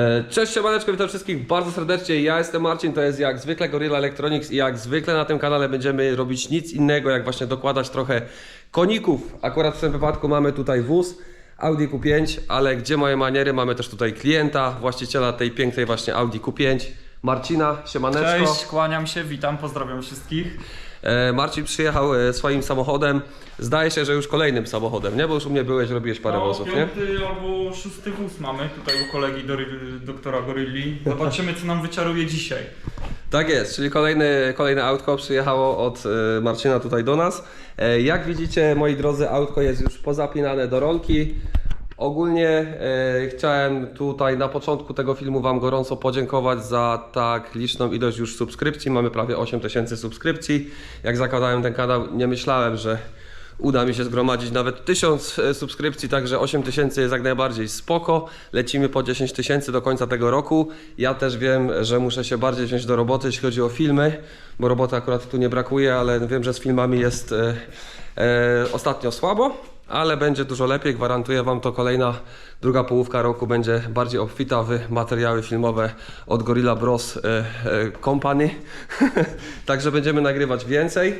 E, Cześć, siemaneczko, witam wszystkich bardzo serdecznie. Ja jestem Marcin, to jest jak zwykle Gorilla Electronics i jak zwykle na tym kanale będziemy robić nic innego, jak właśnie dokładać trochę koników. Akurat w tym wypadku mamy tutaj wóz Audi Q5, ale gdzie moje maniery? Mamy też tutaj klienta, właściciela tej pięknej właśnie Audi Q5, Marcina, siemaneczko. Cześć, kłaniam się, witam, pozdrawiam wszystkich. E, Marcin przyjechał e, swoim samochodem, zdaje się, że już kolejnym samochodem, nie? Bo już u mnie byłeś, robiłeś parę No, wozów, nie? piąty albo szósty wóz mamy tutaj u kolegi doktora Gorilli. Zobaczymy co nam wyczaruje dzisiaj. Tak jest, czyli kolejny, kolejne autko przyjechało od e, Marcina tutaj do nas. Jak widzicie, moi drodzy, autko jest już pozapinane do rolki. Ogólnie e, chciałem tutaj na początku tego filmu Wam gorąco podziękować za tak liczną ilość już subskrypcji. Mamy prawie 8000 subskrypcji. Jak zakładałem ten kanał, nie myślałem, że uda mi się zgromadzić nawet 1000 e, subskrypcji, także 8000 jest jak najbardziej spoko. Lecimy po 10 tysięcy do końca tego roku. Ja też wiem, że muszę się bardziej wziąć do roboty, jeśli chodzi o filmy, bo roboty akurat tu nie brakuje, ale wiem, że z filmami jest e, e, ostatnio słabo. Ale będzie dużo lepiej, gwarantuję Wam to kolejna, druga połówka roku będzie bardziej obfita w materiały filmowe od Gorilla Bros e, e, Company. Także będziemy nagrywać więcej.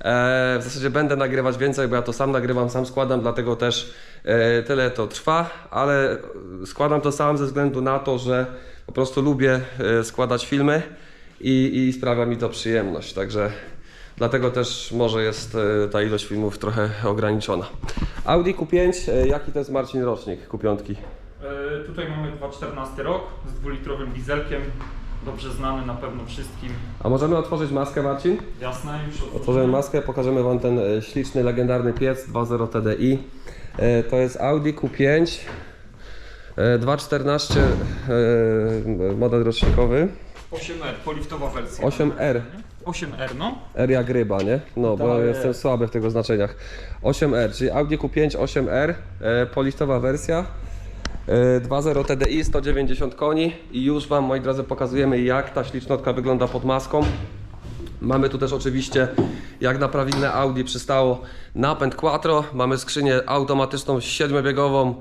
E, w zasadzie będę nagrywać więcej, bo ja to sam nagrywam, sam składam, dlatego też tyle to trwa, ale składam to sam ze względu na to, że po prostu lubię składać filmy i, i sprawia mi to przyjemność. Także dlatego też może jest ta ilość filmów trochę ograniczona. Audi Q5, e, jaki to jest Marcin rocznik Q5? E, tutaj mamy 2014 rok z dwulitrowym dieselkiem. Dobrze znany na pewno wszystkim. A możemy otworzyć maskę Marcin? Jasne, już Otworzymy otworzymy. maskę, pokażemy Wam ten e, śliczny, legendarny piec 2.0 TDI. E, To jest Audi Q5 e, 2.14 e, model rocznikowy 8R, poliftowa wersja. 8R. 8R, no. R jak ryba, nie? No, bo Tak jestem jest. słaby w tego znaczeniach. 8R, czyli Audi Q5 8R, e, polistowa wersja. e, 2.0 TDI, 190 koni i już Wam, moi drodzy, pokazujemy jak ta ślicznotka wygląda pod maską. Mamy tu też oczywiście, jak na prawilne Audi przystało, napęd Quattro. Mamy skrzynię automatyczną 7-biegową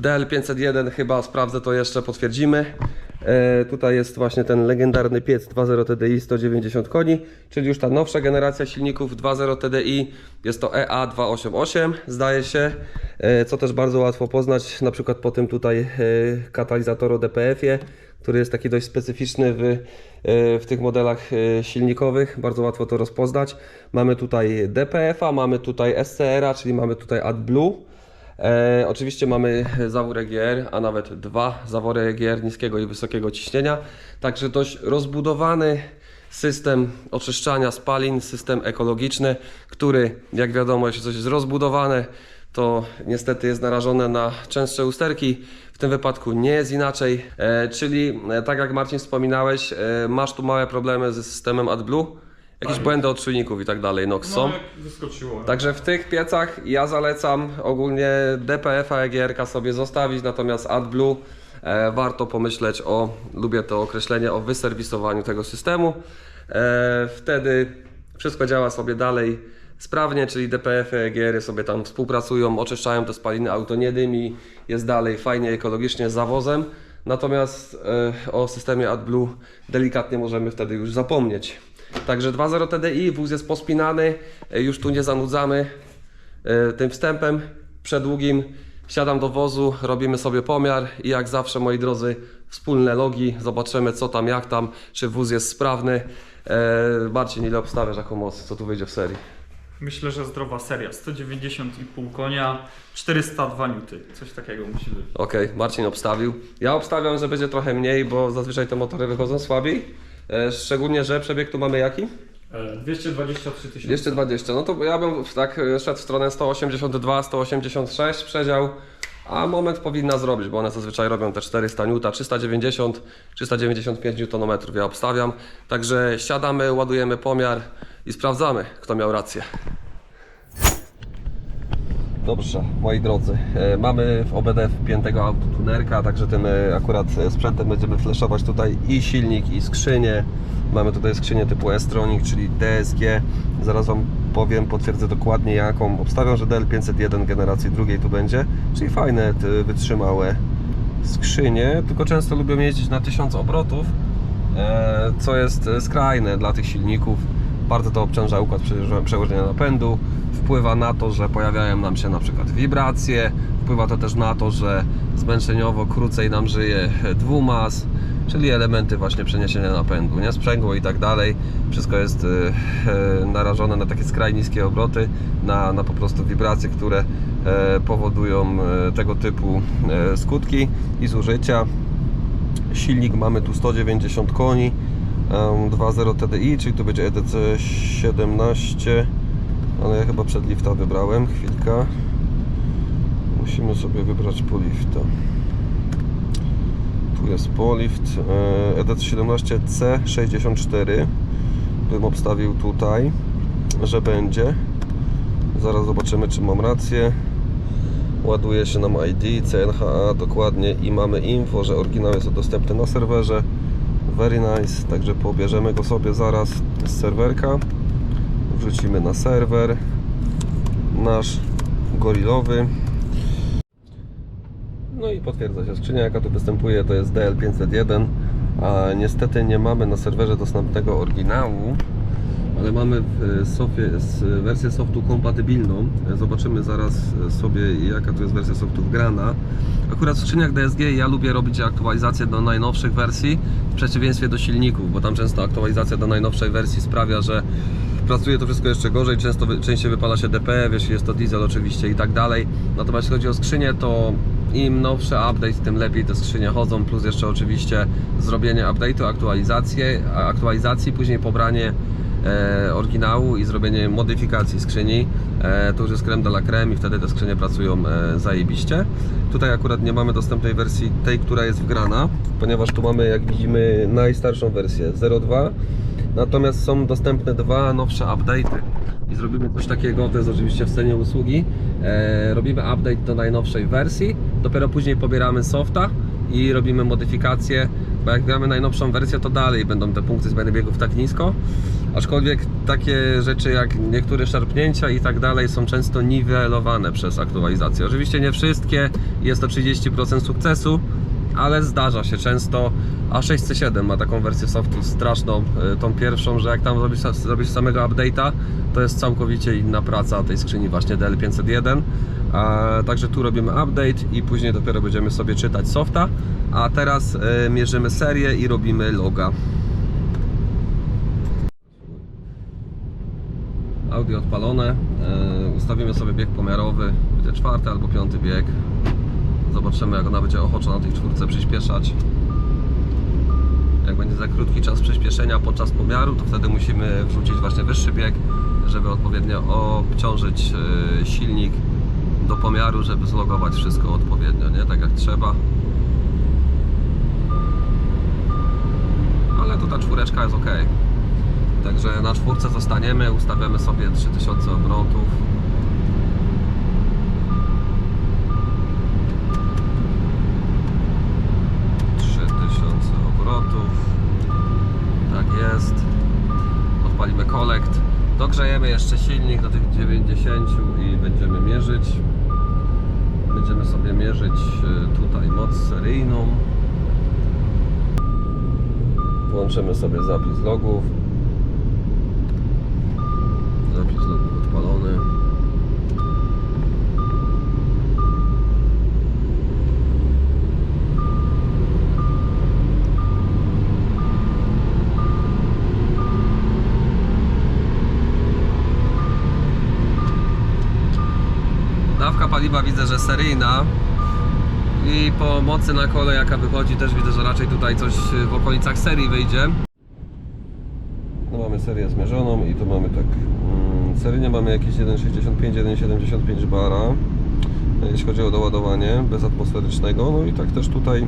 DL501, chyba sprawdzę to jeszcze, potwierdzimy. E, tutaj jest właśnie ten legendarny piec 2.0 TDI 190 koni, czyli już ta nowsza generacja silników 2.0 TDI. Jest to E EA288, zdaje się, e, co też bardzo łatwo poznać, na przykład po tym tutaj e, katalizatoru DPF-ie, który jest taki dość specyficzny w, w tych modelach silnikowych. Bardzo łatwo to rozpoznać. Mamy tutaj DPF-a, mamy tutaj SCR-a, czyli mamy tutaj AdBlue. E, oczywiście mamy zawór EGR, a nawet dwa zawory EGR niskiego i wysokiego ciśnienia. Także dość rozbudowany system oczyszczania spalin, system ekologiczny, który jak wiadomo, jeśli coś jest rozbudowane, to niestety jest narażone na częstsze usterki. W tym wypadku nie jest inaczej, e, czyli e, tak jak Marcin wspominałeś, e, masz tu małe problemy ze systemem AdBlue, jakieś błędy od czujników i tak dalej, NOx są. No, jak wyskoczyło. Także w tych piecach ja zalecam ogólnie DPF-a EGR sobie zostawić, natomiast AdBlue e, warto pomyśleć o, lubię to określenie, o wyserwisowaniu tego systemu. E, wtedy wszystko działa sobie dalej sprawnie, czyli DPF-y, EGR-y sobie tam współpracują, oczyszczają te spaliny, auto nie dymi, jest dalej fajnie, ekologicznie, z zawozem. Natomiast e, o systemie AdBlue delikatnie możemy wtedy już zapomnieć. Także 2.0 TDI, wóz jest pospinany, e, już tu nie zanudzamy e, tym wstępem przedługim. Siadam do wozu, robimy sobie pomiar i jak zawsze moi drodzy wspólne logi, zobaczymy co tam, jak tam, czy wóz jest sprawny. E, Marcin, ile obstawiasz jaką moc, co tu wyjdzie w serii? Myślę, że zdrowa seria. 190,5 konia, 402 nuty. Coś takiego musi być. Okej, Marcin obstawił. Ja obstawiam, że będzie trochę mniej, bo zazwyczaj te motory wychodzą słabiej. E, Szczególnie, że przebieg tu mamy jaki? E, 223 tysiące. 220. No to ja bym tak e, szedł w stronę 182, 186 przedział, a moment powinna zrobić, bo one zazwyczaj robią te 400 N, 390, 395 Nm ja obstawiam. Także siadamy, ładujemy pomiar i sprawdzamy, kto miał rację. Dobrze, moi drodzy, e, mamy w OBD wpiętego autotunerka, także tym e, akurat e, sprzętem będziemy flashować tutaj i silnik, i skrzynię. Mamy tutaj skrzynię typu S-Tronic, czyli DSG. Zaraz Wam powiem, potwierdzę dokładnie jaką. Obstawiam, że DL501 generacji drugiej tu będzie, czyli fajne, wytrzymałe skrzynie. tylko często lubią jeździć na 1000 obrotów, co jest skrajne dla tych silników. Bardzo to obciąża układ przełożenia napędu, wpływa na to, że pojawiają nam się na przykład wibracje, wpływa to też na to, że zmęczeniowo krócej nam żyje dwumas, czyli elementy właśnie przeniesienia napędu, nie? sprzęgło i tak dalej. Wszystko jest e, e, narażone na takie skrajnie niskie obroty, na, na po prostu wibracje, które e, powodują tego typu skutki i zużycia. Silnik mamy tu 190 koni, em, 2.0 TDI, czyli to będzie EDC 17, ale ja chyba przed lifta wybrałem, chwilka. Musimy sobie wybrać polifta. Tu jest polift e, EDC 17 C64 bym obstawił tutaj, że będzie. Zaraz zobaczymy, czy mam rację. Ładuje się nam ID, CNHA dokładnie i mamy info, że oryginał jest dostępny na serwerze. Very nice, także pobierzemy go sobie zaraz z serwerka. Wrzucimy na serwer nasz gorilowy. No i potwierdza się skrzynia, jaka tu występuje, to jest DL501. A niestety nie mamy na serwerze dostępnego oryginału, ale mamy w Sofie wersję softu kompatybilną. Zobaczymy zaraz sobie jaka tu jest wersja softu wgrana. Akurat w skrzyniach DSG ja lubię robić aktualizacje do najnowszych wersji w przeciwieństwie do silników, bo tam często aktualizacja do najnowszej wersji sprawia, że pracuje to wszystko jeszcze gorzej, często częściej wypala się DP, jeśli jest to diesel oczywiście i tak dalej. Natomiast jeśli chodzi o skrzynię, to im nowszy update, tym lepiej te skrzynie chodzą, plus jeszcze oczywiście zrobienie update'u, aktualizację, aktualizacji, później pobranie e, oryginału i zrobienie modyfikacji skrzyni. E, to już jest creme de la creme i wtedy te skrzynie pracują e, zajebiście. Tutaj akurat nie mamy dostępnej wersji tej, która jest wgrana, ponieważ tu mamy, jak widzimy, najstarszą wersję 0.2. Natomiast są dostępne dwa nowsze update'y i zrobimy coś takiego, to jest oczywiście w cenie usługi. E, robimy update do najnowszej wersji, dopiero później pobieramy softa i robimy modyfikacje, bo jak gramy najnowszą wersję, to dalej będą te punkty zmiany biegów tak nisko. Aczkolwiek takie rzeczy jak niektóre szarpnięcia i tak dalej są często niwelowane przez aktualizację. Oczywiście nie wszystkie, jest to 30% sukcesu, ale zdarza się często. A 6C7 ma taką wersję softu straszną, y, tą pierwszą, że jak tam zrobisz samego update'a, to jest całkowicie inna praca tej skrzyni właśnie DL501. A, także tu robimy update i później dopiero będziemy sobie czytać softa. A teraz y, mierzymy serię i robimy loga. Audio odpalone. E, ustawimy sobie bieg pomiarowy. Będzie czwarty albo piąty bieg. Zobaczymy jak ona będzie ochoczo na tej czwórce przyspieszać. Jak będzie za krótki czas przyspieszenia podczas pomiaru, to wtedy musimy wrzucić właśnie wyższy bieg, żeby odpowiednio obciążyć e, silnik do pomiaru, żeby zlogować wszystko odpowiednio, nie? Tak jak trzeba. Ale tu ta czwóreczka jest ok. Także na czwórce zostaniemy, ustawiamy sobie 3000 obrotów. Trzy tysiące obrotów. Tak jest. Odpalimy kolekt. Dogrzejemy jeszcze silnik do tych 90 i będziemy mierzyć. Będziemy sobie mierzyć y, tutaj moc seryjną. Włączymy sobie zapis logów. Zapis logów odpalony. Paliwa widzę, że seryjna. I po mocy na kole jaka wychodzi też widzę, że raczej tutaj coś w okolicach serii wyjdzie. No mamy serię zmierzoną i tu mamy tak mm, seryjnie mamy jakieś 1,65, 1,75 bara jeśli chodzi o doładowanie bezatmosferycznego no i tak też tutaj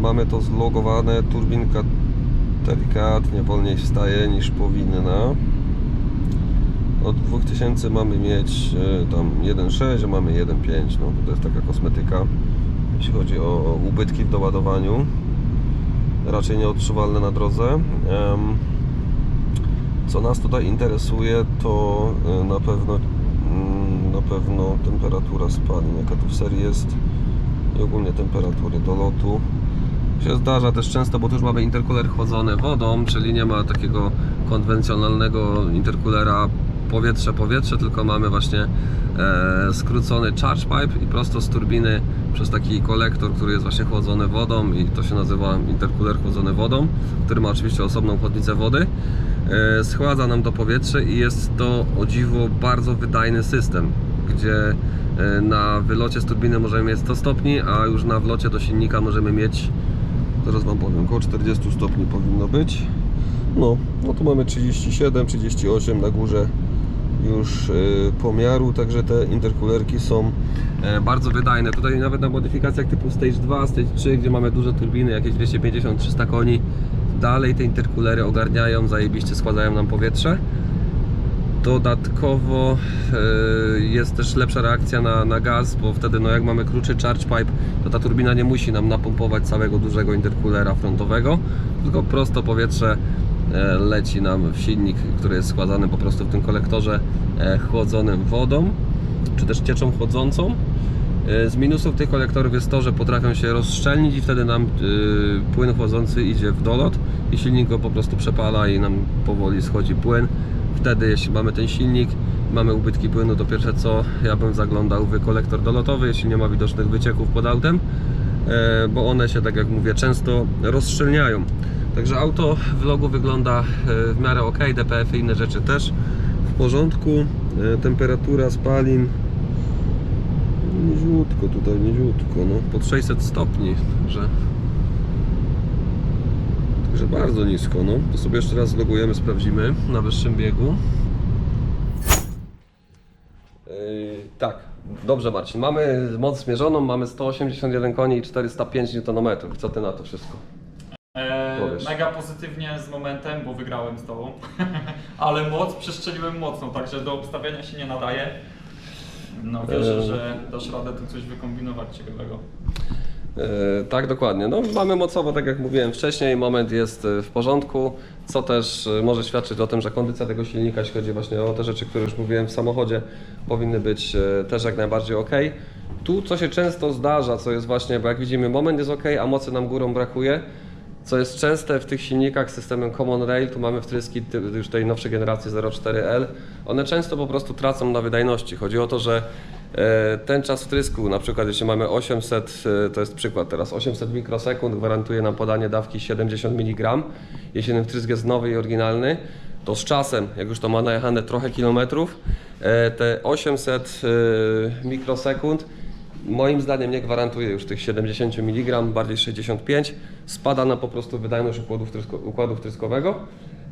mamy to zlogowane turbinka delikatnie wolniej wstaje niż powinna od 2000 mamy mieć e, tam 1,6 a mamy 1,5 no to jest taka kosmetyka jeśli chodzi o ubytki w doładowaniu raczej nieodczuwalne na drodze co nas tutaj interesuje, to y, na pewno, mm, na pewno temperatura spalin, jaka tu w serii jest i ogólnie temperatury do lotu. Się zdarza też często, bo tu już mamy interkuler chłodzony wodą, czyli nie ma takiego konwencjonalnego interkulera powietrze-powietrze, tylko mamy właśnie e, skrócony charge pipe i prosto z turbiny przez taki kolektor, który jest właśnie chłodzony wodą i to się nazywa interkuler chłodzony wodą, który ma oczywiście osobną chłodnicę wody. E, schładza nam to powietrze i jest to o dziwo bardzo wydajny system, gdzie e, na wylocie z turbiny możemy mieć 100 stopni, a już na wlocie do silnika możemy mieć Zaraz Wam powiem, około 40 stopni powinno być. No, no tu mamy 37, 38 na górze już y, pomiaru, także te interkulerki są e, bardzo wydajne. Tutaj nawet na modyfikacjach typu Stage 2, Stage 3, gdzie mamy duże turbiny, jakieś 250-300 koni, dalej te interkulery ogarniają, zajebiście składają nam powietrze. Dodatkowo e, jest też lepsza reakcja na, na gaz, bo wtedy no jak mamy krótszy charge pipe, to ta turbina nie musi nam napompować całego dużego interkulera frontowego, tylko prosto powietrze leci nam w silnik, który jest składany po prostu w tym kolektorze e, chłodzonym wodą, czy też cieczą chłodzącą. E, Z minusów tych kolektorów jest to, że potrafią się rozszczelnić i wtedy nam płyn chłodzący idzie w dolot i silnik go po prostu przepala i nam powoli schodzi płyn. Wtedy jeśli mamy ten silnik, mamy ubytki płynu, to pierwsze co ja bym zaglądał w kolektor dolotowy, jeśli nie ma widocznych wycieków pod autem, e, bo one się, tak jak mówię, często rozszczelniają. Także auto w logu wygląda e, w miarę ok, DPF i inne rzeczy też w porządku. E, Temperatura spalin Niziutko tutaj, niziutko, no. Pod 600 stopni, także Także bardzo nisko, no. To sobie jeszcze raz zlogujemy, sprawdzimy na wyższym biegu. Yy, Tak, dobrze Marcin, mamy moc zmierzoną, mamy 181 koni i 405 Nm, co Ty na to wszystko? Mega pozytywnie z momentem, bo wygrałem z tobą. Ale moc przestrzeliłem mocno, także do obstawiania się nie nadaje. No wierzę, że dasz radę tu coś wykombinować ciekawego. E, Tak, dokładnie. No, mamy mocowo, tak jak mówiłem wcześniej, moment jest e, w porządku, co też e, może świadczyć o tym, że kondycja tego silnika, jeśli chodzi właśnie o te rzeczy, które już mówiłem w samochodzie, powinny być e, też jak najbardziej ok. Tu, co się często zdarza, co jest właśnie, bo jak widzimy, moment jest ok, a mocy nam górą brakuje, co jest częste w tych silnikach z systemem Common Rail, tu mamy wtryski już tej nowszej generacji 04L, one często po prostu tracą na wydajności. Chodzi o to, że e, ten czas wtrysku, na przykład jeśli mamy 800, e, to jest przykład teraz, 800 mikrosekund gwarantuje nam podanie dawki 70 mg. Jeśli ten wtrysk jest nowy i oryginalny, to z czasem, jak już to ma najechane trochę kilometrów, e, te 800 e, mikrosekund moim zdaniem nie gwarantuje już tych 70 mg, bardziej 65. Spada nam po prostu wydajność układu, wtrysko, układu wtryskowego,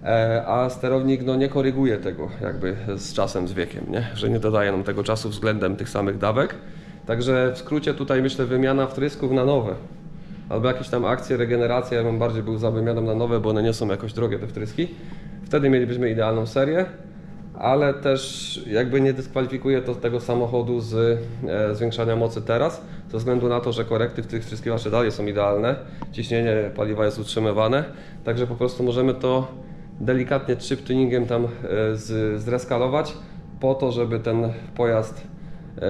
e, a sterownik no, nie koryguje tego jakby z czasem, z wiekiem, nie? że nie dodaje nam tego czasu względem tych samych dawek. Także w skrócie tutaj myślę wymiana wtrysków na nowe. Albo jakieś tam akcje, regeneracja, ja bym bardziej był za wymianą na nowe, bo one nie są jakoś drogie te wtryski. Wtedy mielibyśmy idealną serię ale też jakby nie dyskwalifikuje to tego samochodu z e, zwiększania mocy teraz, ze względu na to, że korekty w tych wszystkich wasze dalej są idealne, ciśnienie paliwa jest utrzymywane, także po prostu możemy to delikatnie chip tuningiem tam e, z, zreskalować po to, żeby ten pojazd e,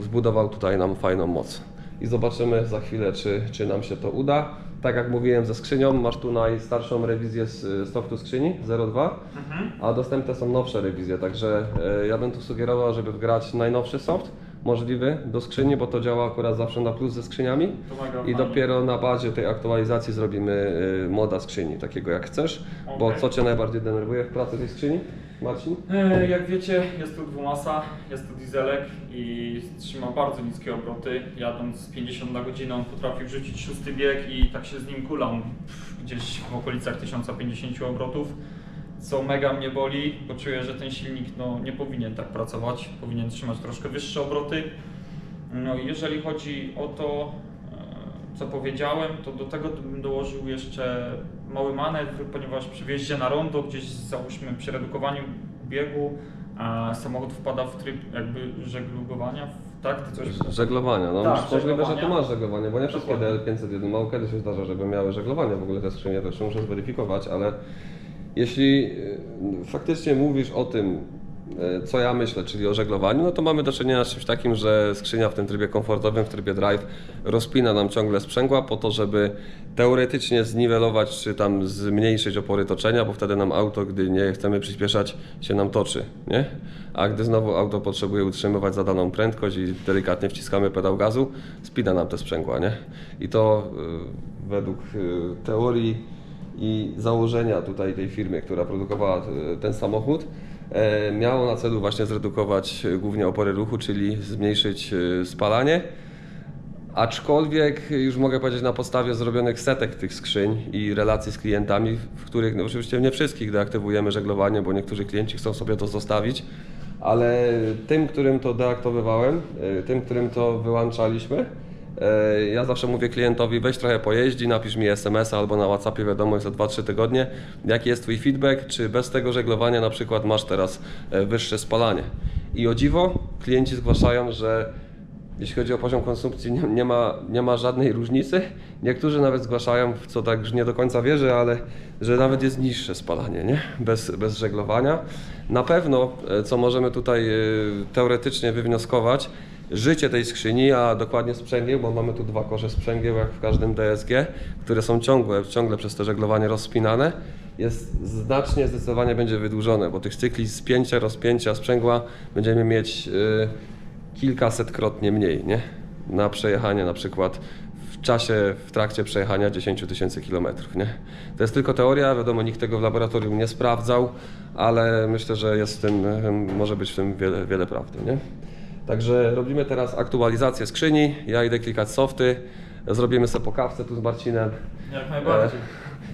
zbudował tutaj nam fajną moc. I zobaczymy za chwilę, czy, czy nam się to uda. Tak jak mówiłem ze skrzynią, masz tu najstarszą rewizję z softu skrzyni 02, a dostępne są nowsze rewizje, także e, ja bym tu sugerował, żeby wgrać najnowszy soft możliwy do skrzyni, bo to działa akurat zawsze na plus ze skrzyniami. I dopiero na bazie tej aktualizacji zrobimy e, moda skrzyni, takiego jak chcesz, bo co Cię najbardziej denerwuje w pracy tej skrzyni, Marcin? E, Jak wiecie, jest tu dwumasa, jest tu dieselek i trzyma bardzo niskie obroty. Jadąc 50 na godzinę on potrafi wrzucić szósty bieg i tak się z nim kulam gdzieś w okolicach 1050 obrotów. Co mega mnie boli, bo czuję, że ten silnik no, nie powinien tak pracować, powinien trzymać troszkę wyższe obroty. No i jeżeli chodzi o to, e, co powiedziałem, to do tego bym dołożył jeszcze mały manewr, ponieważ przy wjeździe na rondo, gdzieś załóżmy przy redukowaniu biegu, a samochód wpada w tryb jakby żeglugowania, w- tak? Ty coś... Żeglowania, no Tak, możliwe, że żeglowania. tu masz żeglowanie, bo nie wszystkie Dokładnie. DL501 mało kiedy się zdarza, żeby miały żeglowanie w ogóle te skrzynie, to jeszcze muszę zweryfikować, ale jeśli y, faktycznie mówisz o tym, co ja myślę, czyli o żeglowaniu, no to mamy do czynienia z czymś takim, że skrzynia w tym trybie komfortowym, w trybie drive rozpina nam ciągle sprzęgła po to, żeby teoretycznie zniwelować czy tam zmniejszyć opory toczenia, bo wtedy nam auto, gdy nie chcemy przyspieszać, się nam toczy, nie? A gdy znowu auto potrzebuje utrzymywać zadaną prędkość i delikatnie wciskamy pedał gazu, spina nam te sprzęgła, nie? I to y, według y, teorii i założenia tutaj tej firmy, która produkowała e, ten samochód, e, miało na celu właśnie zredukować e, głównie opory ruchu, czyli zmniejszyć e, spalanie. Aczkolwiek już mogę powiedzieć na podstawie zrobionych setek tych skrzyń i relacji z klientami, w których no oczywiście nie wszystkich deaktywujemy żeglowanie, bo niektórzy klienci chcą sobie to zostawić, ale tym, którym to deaktowywałem, e, tym, którym to wyłączaliśmy, e, ja zawsze mówię klientowi, weź trochę pojeździ, napisz mi SMS albo na WhatsAppie wiadomość za 2-3 tygodnie, jaki jest Twój feedback, czy bez tego żeglowania na przykład masz teraz e, wyższe spalanie. I o dziwo, klienci zgłaszają, że jeśli chodzi o poziom konsumpcji, nie, nie, ma, nie ma żadnej różnicy. Niektórzy nawet zgłaszają, w co tak nie do końca wierzę, ale że nawet jest niższe spalanie, nie? Bez, bez żeglowania. Na pewno, e, co możemy tutaj e, teoretycznie wywnioskować, życie tej skrzyni, a dokładnie sprzęgieł, bo mamy tu dwa korze sprzęgieł, jak w każdym DSG, które są ciągłe, ciągle przez to żeglowanie rozpinane, jest znacznie, zdecydowanie będzie wydłużone, bo tych cykli spięcia, rozpięcia sprzęgła będziemy mieć e, kilkasetkrotnie mniej, nie? Na przejechanie na przykład w czasie, w trakcie przejechania 10 000 tysięcy kilometrów, nie? To jest tylko teoria, wiadomo, nikt tego w laboratorium nie sprawdzał, ale myślę, że jest w tym, może być w tym wiele, wiele prawdy, nie? Także robimy teraz aktualizację skrzyni, ja idę klikać softy, zrobimy sobie po kawce tu z Marcinem, Jak najbardziej.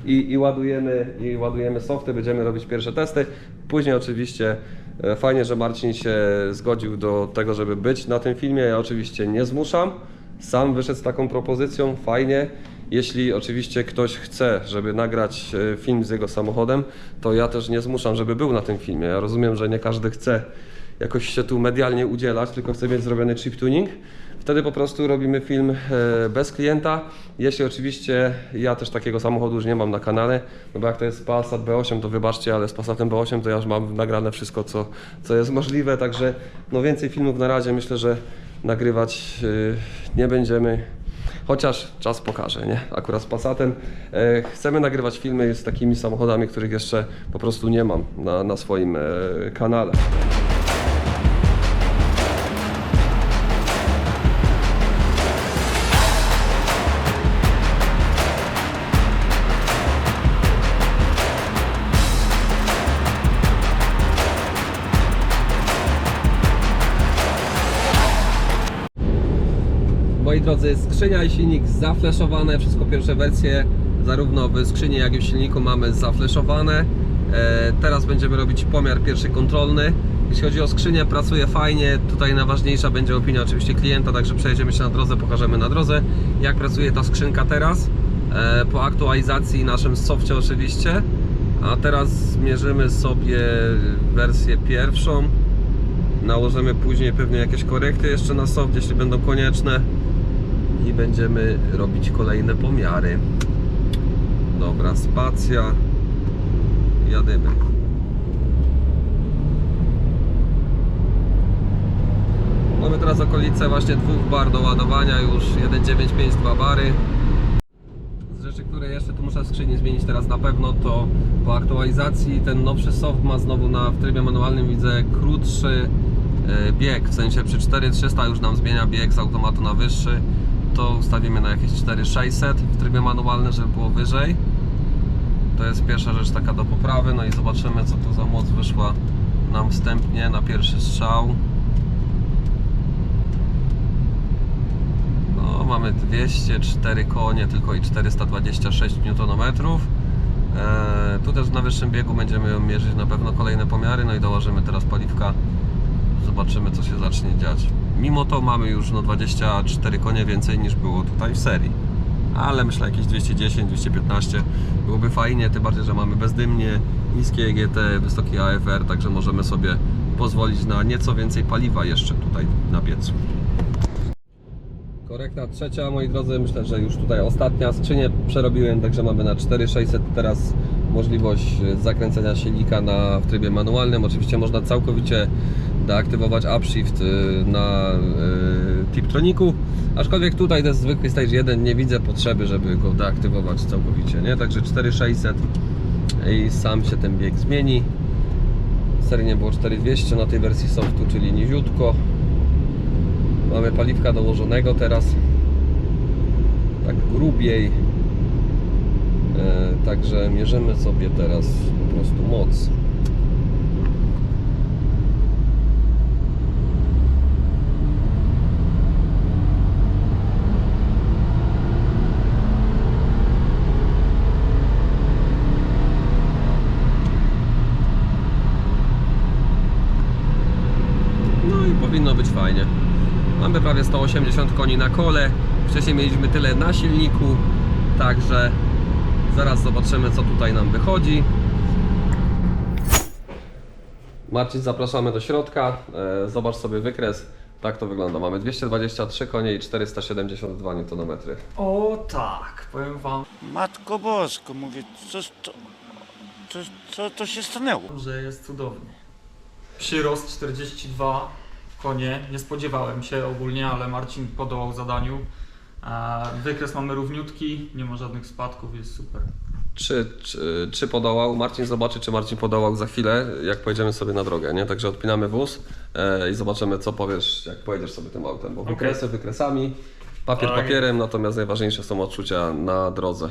i, i, ładujemy, i ładujemy softy, będziemy robić pierwsze testy. Później oczywiście e, fajnie, że Marcin się zgodził do tego, żeby być na tym filmie. Ja oczywiście nie zmuszam. Sam wyszedł z taką propozycją, fajnie. Jeśli oczywiście ktoś chce, żeby nagrać e, film z jego samochodem, to ja też nie zmuszam, żeby był na tym filmie. Ja rozumiem, że nie każdy chce jakoś się tu medialnie udzielać, tylko chce mieć zrobiony chip tuning. Wtedy po prostu robimy film e, bez klienta. Jeśli oczywiście ja też takiego samochodu już nie mam na kanale, no bo jak to jest Passat B8, to wybaczcie, ale z Passatem B8 to ja już mam nagrane wszystko, co, co jest możliwe, także no więcej filmów na razie myślę, że nagrywać e, nie będziemy. Chociaż czas pokaże, nie? Akurat z Passatem e, chcemy nagrywać filmy z takimi samochodami, których jeszcze po prostu nie mam na, na swoim kanale. Moi drodzy, skrzynia i silnik zafleszowane, wszystko pierwsze wersje, zarówno w skrzyni jak i w silniku mamy zafleszowane. E, teraz będziemy robić pomiar pierwszy kontrolny. Jeśli chodzi o skrzynię, pracuje fajnie. Tutaj najważniejsza będzie opinia oczywiście klienta, także przejedziemy się na drodze, pokażemy na drodze, jak pracuje ta skrzynka teraz. E, po aktualizacji naszym softie oczywiście. A teraz zmierzymy sobie wersję pierwszą. Nałożymy później pewnie jakieś korekty jeszcze na soft, jeśli będą konieczne i będziemy robić kolejne pomiary. Dobra, spacja. Jadymy. Mamy teraz okolice właśnie dwóch bar do ładowania, już 1,952 bary. Z rzeczy, które jeszcze tu muszę w skrzyni zmienić teraz na pewno, to po aktualizacji ten nowszy soft ma znowu na, w trybie manualnym widzę krótszy e, bieg, w sensie przy 4300 już nam zmienia bieg z automatu na wyższy, to ustawimy na jakieś 4600 w trybie manualnym, żeby było wyżej. To jest pierwsza rzecz taka do poprawy, no i zobaczymy co tu za moc wyszła nam wstępnie na pierwszy strzał. No, mamy 204 konie, tylko i 426 Nm. Eee, tu też na wyższym biegu będziemy mierzyć na pewno kolejne pomiary, no i dołożymy teraz paliwka. Zobaczymy co się zacznie dziać. Mimo to mamy już no 24 konie więcej niż było tutaj w serii. Ale myślę jakieś 210, 215 byłoby fajnie, tym bardziej, że mamy bezdymnie, niskie EGT, wysoki AFR, także możemy sobie pozwolić na nieco więcej paliwa jeszcze tutaj na piecu. Korekta trzecia, moi drodzy, myślę, że już tutaj ostatnia skrzynię przerobiłem, także mamy na 4600 teraz możliwość zakręcenia silnika na, w trybie manualnym. Oczywiście można całkowicie deaktywować upshift e, na e, Tiptroniku, aczkolwiek tutaj jest zwykły Stage 1, nie widzę potrzeby, żeby go deaktywować całkowicie, nie? Także 4600 i sam się ten bieg zmieni. Seryjnie było 4200 na tej wersji softu, czyli niziutko. Mamy paliwka dołożonego teraz, tak grubiej. E, także mierzymy sobie teraz po prostu moc. No i powinno być fajnie. Mamy prawie 180 koni na kole. Wcześniej mieliśmy tyle na silniku. Także zaraz zobaczymy co tutaj nam wychodzi. Marcin, zapraszamy do środka. E, Zobacz sobie wykres. Tak to wygląda. Mamy 223 konie i 472 Nm. O tak, powiem wam, Matko Bosko, mówię, co, to, co, co to się stanęło? że jest cudownie. Przyrost 42 konie, nie spodziewałem się ogólnie, ale Marcin podołał zadaniu. Wykres mamy równiutki, nie ma żadnych spadków, jest super. Czy, czy, czy podołał? Marcin zobaczy, czy Marcin podołał za chwilę, jak pojedziemy sobie na drogę, nie? Także odpinamy wóz e, i zobaczymy, co powiesz, jak pojedziesz sobie tym autem. Bo Okej. wykresy wykresami, papier Tak. papierem, natomiast najważniejsze są odczucia na drodze.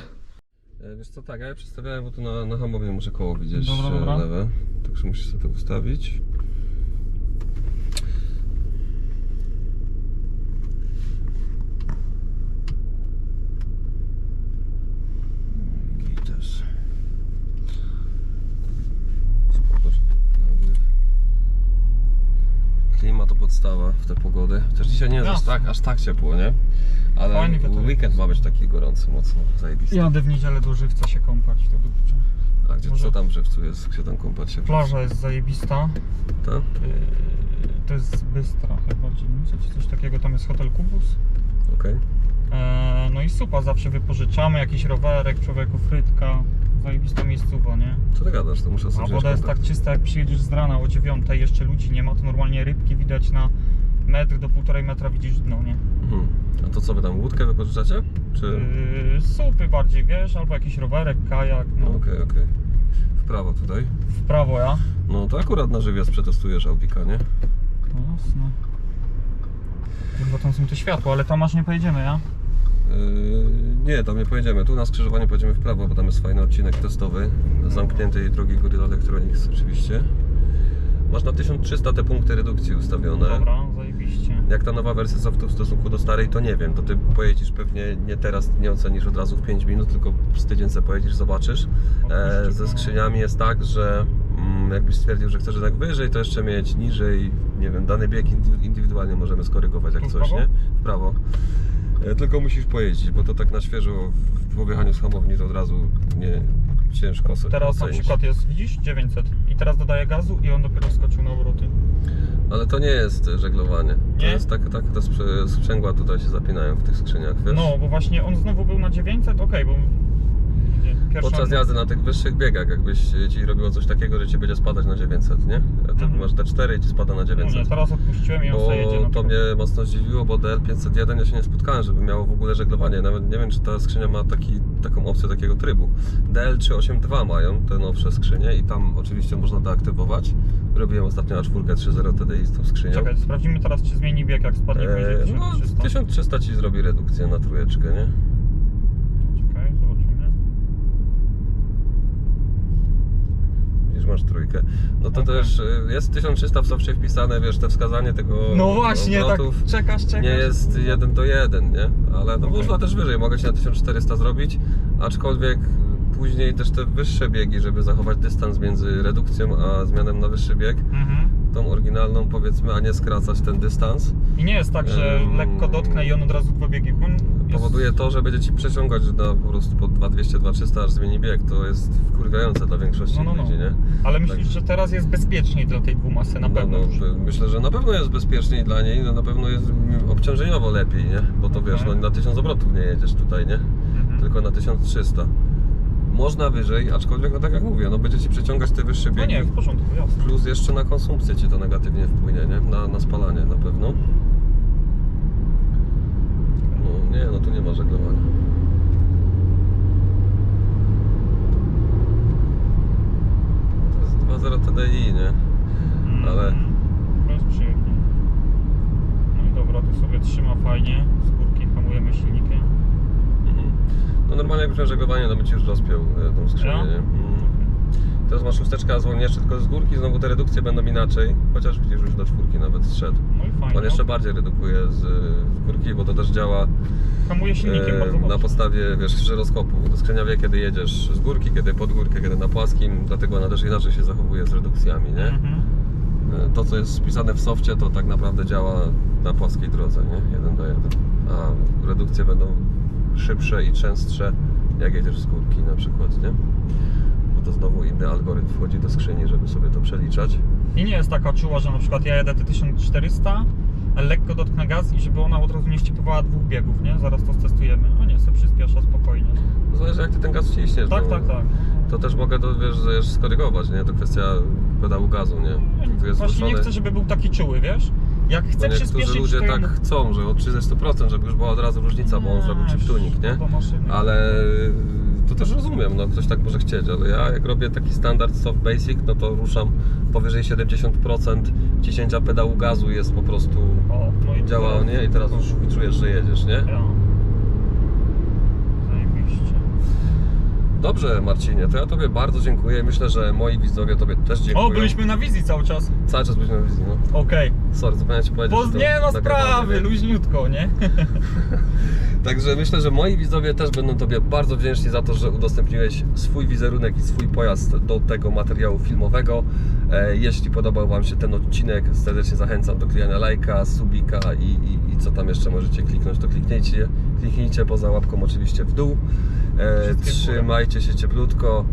E, Wiesz co, tak, ja przedstawiałem, bo tu na, na hamowie muszę koło widzieć Dobra, e, dobra. lewe. Także musisz sobie to ustawić. I też. Spoko, nawiew. Klima to podstawa w tę pogodę. Chociaż dzisiaj nie jest aż Jasne. tak, aż tak ciepło, nie? Ale Fajny weekend ma być taki gorący, mocno, zajebisty. Jadę w niedzielę do Żywca się kąpać, to. A gdzie, może- co tam w żywcu jest, gdzie tam kąpać się? Plaża jest zajebista. Tak? Yy, To jest Bystra chyba, dzielnica czy coś takiego, tam jest hotel Kubus. Okej. Eee, no i super, zawsze wypożyczamy jakiś rowerek, człowieku, frytka. Zajebista miejscowa, nie? Co ty gadasz, to muszę sobie A woda jest tak kontakt. czysta, jak przyjedziesz z rana o 9, jeszcze ludzi nie ma, to normalnie rybki widać na metr do półtorej metra widzisz dno, nie? Mhm. A to co wy tam, łódkę wypożyczacie? Czy... Yy, supy bardziej, wiesz, albo jakiś rowerek, kajak, no. Okej, okej. W prawo tutaj. W prawo ja. No to akurat na żywiec przetestujesz Audika, nie? Jasne. Kurwa, tam są te światła, ale tam aż nie pojedziemy, ja? Yy, nie, tam nie pojedziemy. Tu na skrzyżowaniu pojedziemy w prawo, bo tam jest fajny odcinek testowy. Zamkniętej drogi Gorilla Electronics oczywiście. Masz na 1300 te punkty redukcji ustawione. Dobra, zajebiście. Jak ta nowa wersja softu w stosunku do starej, to nie wiem. To ty pojedziesz pewnie nie teraz, nie ocenisz od razu w 5 minut, tylko z tydzień sobie pojedziesz, zobaczysz. E, ze skrzyniami jest tak, że mm, jakbyś stwierdził, że chcesz jednak wyżej, to jeszcze mieć niżej, nie wiem, dany bieg indy- indywidualnie możemy skorygować jak coś, nie? W prawo. E, tylko musisz pojeździć, bo to tak na świeżo w- po wjechaniu z hamowni to od razu nie ciężko sobie Teraz na ocenić. przykład jest, widzisz, 900 i teraz dodaję gazu i on dopiero wskoczył na obroty. Ale to nie jest żeglowanie. To Nie? jest tak, tak te sprzęgła tutaj się zapinają w tych skrzyniach, wiesz? No, bo właśnie on znowu był na 900, okej, bo... Pierwsza... Podczas jazdy na tych wyższych biegach, jakbyś ci robiło coś takiego, że ci będzie spadać na 900, nie? A Ty Mhm. masz D4 i ci spada na No 900. nie, teraz odpuściłem i Bo jedzie na to mnie mocno zdziwiło, bo DL501 ja się nie spotkałem, żeby miało w ogóle żeglowanie. Nawet nie wiem, czy ta skrzynia ma taki, taką opcję takiego trybu. DL382 mają te nowsze skrzynie i tam oczywiście można deaktywować. Robiłem ostatnio na 4 3.0 TDI z tą skrzynią. Czekaj, sprawdzimy teraz, czy zmieni bieg, jak spadnie Eee, no, 1300. 1300 ci zrobi redukcję na trójeczkę, nie? Czekaj, zobaczymy. Widzisz, masz trójkę. No to Okej. też y, jest 1300 w softie wpisane, wiesz, te wskazanie tego No właśnie, tak czekasz, czekasz. nie jest jeden do jeden, nie? Ale no Okej. można też wyżej, mogę ci na 1400 zrobić, aczkolwiek później też te wyższe biegi, żeby zachować dystans między redukcją a zmianą na wyższy bieg, Mhm. tą oryginalną powiedzmy, a nie skracać ten dystans, I nie jest tak, że Em, lekko dotknę i on od razu dwa biegi. Powoduje to, że będzie ci przeciągać na po prostu po 2200, 2300 aż zmieni bieg. To jest wkurwiające dla większości No, no, no. ludzi, nie? Ale myślisz, Tak. że teraz jest bezpieczniej dla tej dwumasy, na pewno. No, już. no, myślę, że na pewno jest bezpieczniej dla niej, no na pewno jest obciążeniowo lepiej, nie? Bo to wiesz, Okej. no na 1000 obrotów nie jedziesz tutaj, nie? Mhm. Tylko na 1300. Można wyżej, aczkolwiek no tak jak mówię, no będzie ci przeciągać te wyższe No biegi. nie, w porządku, jasne. Plus jeszcze na konsumpcję ci to negatywnie wpłynie, nie? Na, na spalanie na pewno. No nie, no tu nie ma żeglowania. To jest 2.0 TDI, nie? Ale- Mhm. To jest przyjemnie. No i dobra, tu sobie trzyma fajnie. Z górki hamujemy silnikiem. Mhm. No normalnie miał żeglowanie, to by ci już rozpiął e, tą skrzynię, Ja? nie? Mhm. Teraz masz szósteczka zwolnienia jeszcze tylko z górki, znowu te redukcje będą inaczej, chociaż widzisz już do czwórki nawet zszedł. No i fajnie. On jeszcze bardziej redukuje z, z górki, bo to też działa Hamuje silnikiem e, bardzo na dobrze. podstawie wiesz, żyroskopu. To skrzynia wie kiedy jedziesz z górki, kiedy pod górkę, kiedy na płaskim, dlatego ona też inaczej się zachowuje z redukcjami, nie? Mhm. E, To co jest spisane w softie to tak naprawdę działa na płaskiej drodze, nie? Jeden do jeden. A redukcje będą szybsze i częstsze jak jedziesz z górki na przykład, nie? Bo to znowu inny algorytm wchodzi do skrzyni, żeby sobie to przeliczać. I nie jest taka czuła, że na przykład ja jedę te 1400, ale lekko dotknę gaz i żeby ona od razu nie dwóch biegów, nie? Zaraz to stestujemy. A nie, sobie przyspiesza spokojnie. No. Zależy jak ty ten gaz wciśniesz. Tak, bo tak, tak. To też mogę to wiesz, wiesz, skorygować, nie? To kwestia pedału gazu, nie? Tu jest Właśnie nie chcę, żeby był taki czuły, wiesz? Jak chcę niektórzy przyspieszyć, ludzie to tak chcą, że od 30%, żeby już była od razu różnica, bo on zrobił chip tuning, nie? Ale to też rozumiem, no ktoś tak może chcieć, ale ja jak robię taki standard soft basic, no to ruszam powyżej 70% ciśnięcia pedału gazu jest po prostu O, no i działa, teraz- nie? I teraz już czujesz, że jedziesz, nie? Ja. Zajebiście. Dobrze Marcinie, to ja Tobie bardzo dziękuję. Myślę, że moi widzowie Tobie też dziękują. O, byliśmy na wizji cały czas. Cały czas byliśmy na wizji, no. Okej. Sorry, zapomniałem Ci powiedzieć, Bo że to nie ma nagrywamy, sprawy, nie? luźniutko, nie? Także myślę, że moi widzowie też będą Tobie bardzo wdzięczni za to, że udostępniłeś swój wizerunek i swój pojazd do tego materiału filmowego. E, jeśli podobał Wam się ten odcinek, serdecznie zachęcam do klikania lajka, subika i, i, i co tam jeszcze możecie kliknąć, to kliknijcie. Kliknijcie poza łapką oczywiście w dół. E, trzymajcie się cieplutko.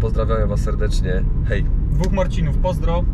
Pozdrawiam Was serdecznie. Hej! Dwóch Marcinów, pozdro.